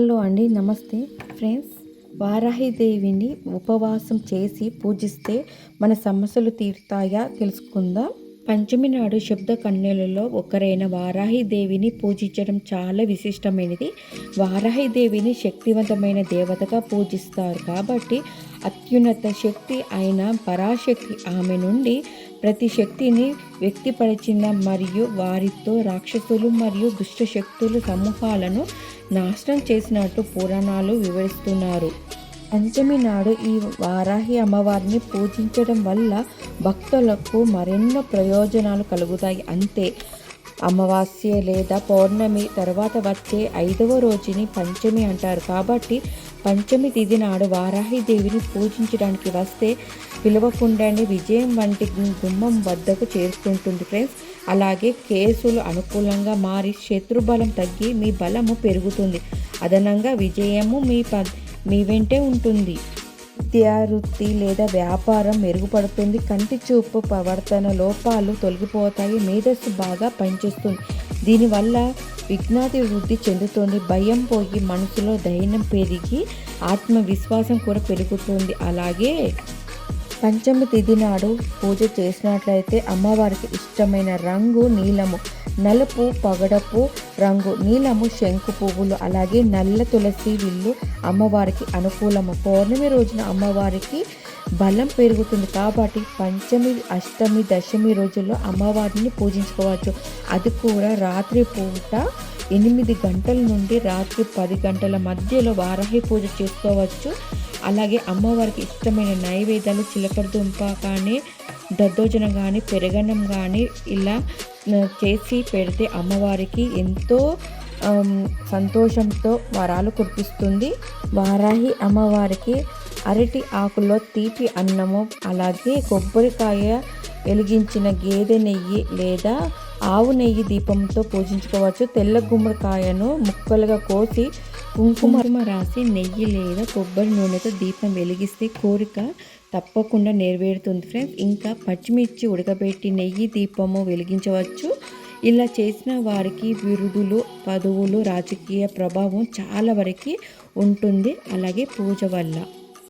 Hello అండి నమస్తే. Friends వారాహిదేవిని ఉపవాసం చేసి పూజిస్తే మన సమస్యలు తీరుతాయా తెలుసుకుందాం. పంచమి నాడు శబ్ద కన్యలలో ఒకరైన వారాహిదేవిని పూజించడం చాలా విశిష్టమైనది. వారాహిదేవిని శక్తివంతమైన దేవతగా పూజిస్తారు. కాబట్టి అత్యున్నత శక్తి అయిన పరాశక్తి ఆమె నుండి ప్రతి శక్తిని వ్యక్తిపరిచిన మరియు వారితో రాక్షసులు మరియు దుష్ట శక్తులు సమూహాలను నాశనం చేసినట్టు పురాణాలు వివరిస్తున్నారు. పంచమి నాడు ఈ వారాహి అమ్మవారిని పూజించడం వల్ల భక్తులకు మరెన్నో ప్రయోజనాలు కలుగుతాయి. అంతే అమావాస్య లేదా పౌర్ణమి తర్వాత వచ్చే ఐదవ రోజుని పంచమి అంటారు. కాబట్టి పంచమి తిథి నాడు వారాహిదేవిని పూజించడానికి వస్తే పిలవకుండానే విజయం వంటి గుమ్మం వద్దకు చేరుకుంటుంది. ఫ్రెండ్స్ అలాగే కేసులు అనుకూలంగా మారి శత్రుబలం తగ్గి మీ బలము పెరుగుతుంది. అదనంగా విజయము మీ ప మీ వెంటే ఉంటుంది. విద్యావృత్తి లేదా వ్యాపారం మెరుగుపడుతుంది. కంటి చూపు ప్రవర్తన లోపాలు తొలగిపోతాయి. మేధస్సు బాగా పనిచేస్తుంది. దీనివల్ల విజ్ఞాతి వృద్ధి చెందుతుంది. భయం పోయి మనసులో ధైర్యం పెరిగి ఆత్మవిశ్వాసం కూడా పెరుగుతుంది. అలాగే పంచమి తిథి నాడు పూజ చేసినట్లయితే అమ్మవారికి ఇష్టమైన రంగు నీలము. నలుపు పగడపు రంగు నీలము శంకు పువ్వులు అలాగే నల్ల తులసి విల్లు అమ్మవారికి అనుకూలము. పౌర్ణమి రోజున అమ్మవారికి బలం పెరుగుతుంది కాబట్టి పంచమి అష్టమి దశమి రోజుల్లో అమ్మవారిని పూజించుకోవచ్చు. అది కూడా రాత్రి పూట ఎనిమిది గంటల నుండి రాత్రి పది గంటల మధ్యలో వారాహి పూజ చేసుకోవచ్చు. అలాగే అమ్మవారికి ఇష్టమైన నైవేద్యాలు చిలకడదుంప కానీ దద్దోజనం కానీ పెరగనం కానీ ఇలా చేసి పెడితే అమ్మవారికి ఎంతో సంతోషంతో వరాలు కురిపిస్తుంది. వారాహి అమ్మవారికి అరటి ఆకులో తీపి అన్నము అలాగే కొబ్బరికాయ వెలిగించిన గేదె నెయ్యి లేదా ఆవు నెయ్యి దీపంతో పూజించుకోవచ్చు. తెల్ల గుమ్మడికాయను ముక్కలుగా కోసి కుంకుమ రాసి నెయ్యి లేదా కొబ్బరి నూనెతో దీపం వెలిగిస్తే కోరిక తప్పకుండా నెరవేరుతుంది ఫ్రెండ్స్ ఇంకా పచ్చిమిర్చి ఉడకబెట్టి నెయ్యి దీపము వెలిగించవచ్చు. ఇలా చేసిన వారికి విరుదులు పదవులు రాజకీయ ప్రభావం చాలా వరకు ఉంటుంది. అలాగే పూజ వల్ల.